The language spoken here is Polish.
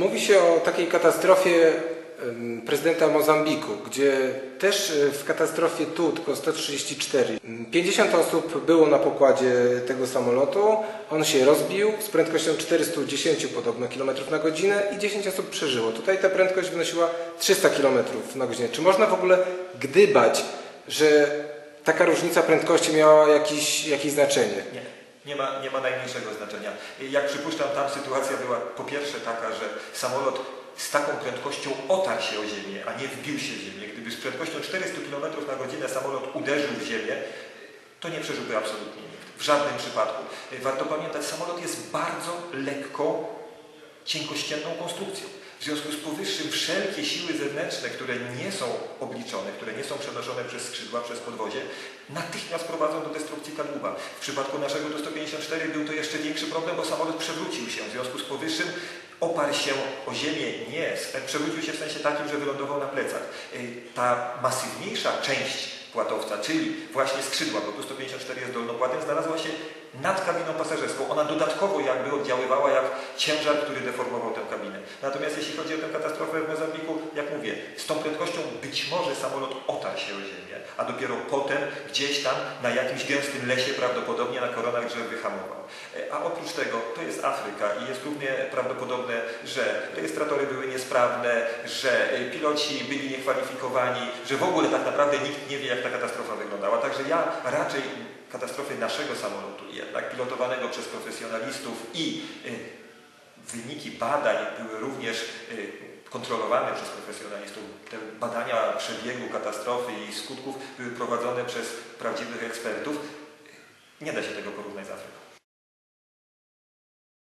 Mówi się o takiej katastrofie prezydenta Mozambiku, gdzie też e, w katastrofie tu, tylko 134, m, 50 osób było na pokładzie tego samolotu, on się rozbił z prędkością 410 podobno km na godzinę i 10 osób przeżyło. Tutaj ta prędkość wynosiła 300 km na godzinę. Czy można w ogóle gdybać, że taka różnica prędkości miała jakiś, jakieś znaczenie? Nie, nie ma, nie ma najmniejszego znaczenia. Jak przypuszczam, tam sytuacja była po pierwsze taka, że samolot z taką prędkością otarł się o ziemię, a nie wbił się w ziemię. Gdyby z prędkością 400 km na godzinę samolot uderzył w ziemię, to nie przeżyłby absolutnie nikt. W żadnym przypadku. Warto pamiętać, samolot jest bardzo lekko cienkościenną konstrukcją. W związku z powyższym wszelkie siły zewnętrzne, które nie są obliczone, które nie są przenoszone przez skrzydła, przez podwozie, natychmiast prowadzą do destrukcji kadłuba. W przypadku naszego Tu-154 był to jeszcze większy problem, bo samolot przewrócił się. W związku z powyższym oparł się o ziemię, nie, przewrócił się w sensie takim, że wylądował na plecach. Y, Ta masywniejsza część płatowca, czyli właśnie skrzydła, bo Tu-154 jest dolnopłatem, znalazła się nad kabiną pasażerską. Ona dodatkowo jakby oddziaływała jak ciężar, który deformował tę kabinę. Natomiast jeśli chodzi o tę katastrofę w Mozambiku, jak mówię, z tą być może samolot otarł się o ziemię, a dopiero potem gdzieś tam na jakimś gęstym lesie prawdopodobnie na koronach drzew wyhamował. E, A oprócz tego to jest Afryka i jest równie prawdopodobne, że rejestratory były niesprawne, że e, piloci byli niekwalifikowani, że w ogóle tak naprawdę nikt nie wie jak ta katastrofa wyglądała. Także ja raczej katastrofy naszego samolotu, jednak pilotowanego przez profesjonalistów i y, wyniki badań były również kontrolowane przez profesjonalistów. Te badania przebiegu katastrofy i skutków były prowadzone przez prawdziwych ekspertów. Nie da się tego porównać z Afryką.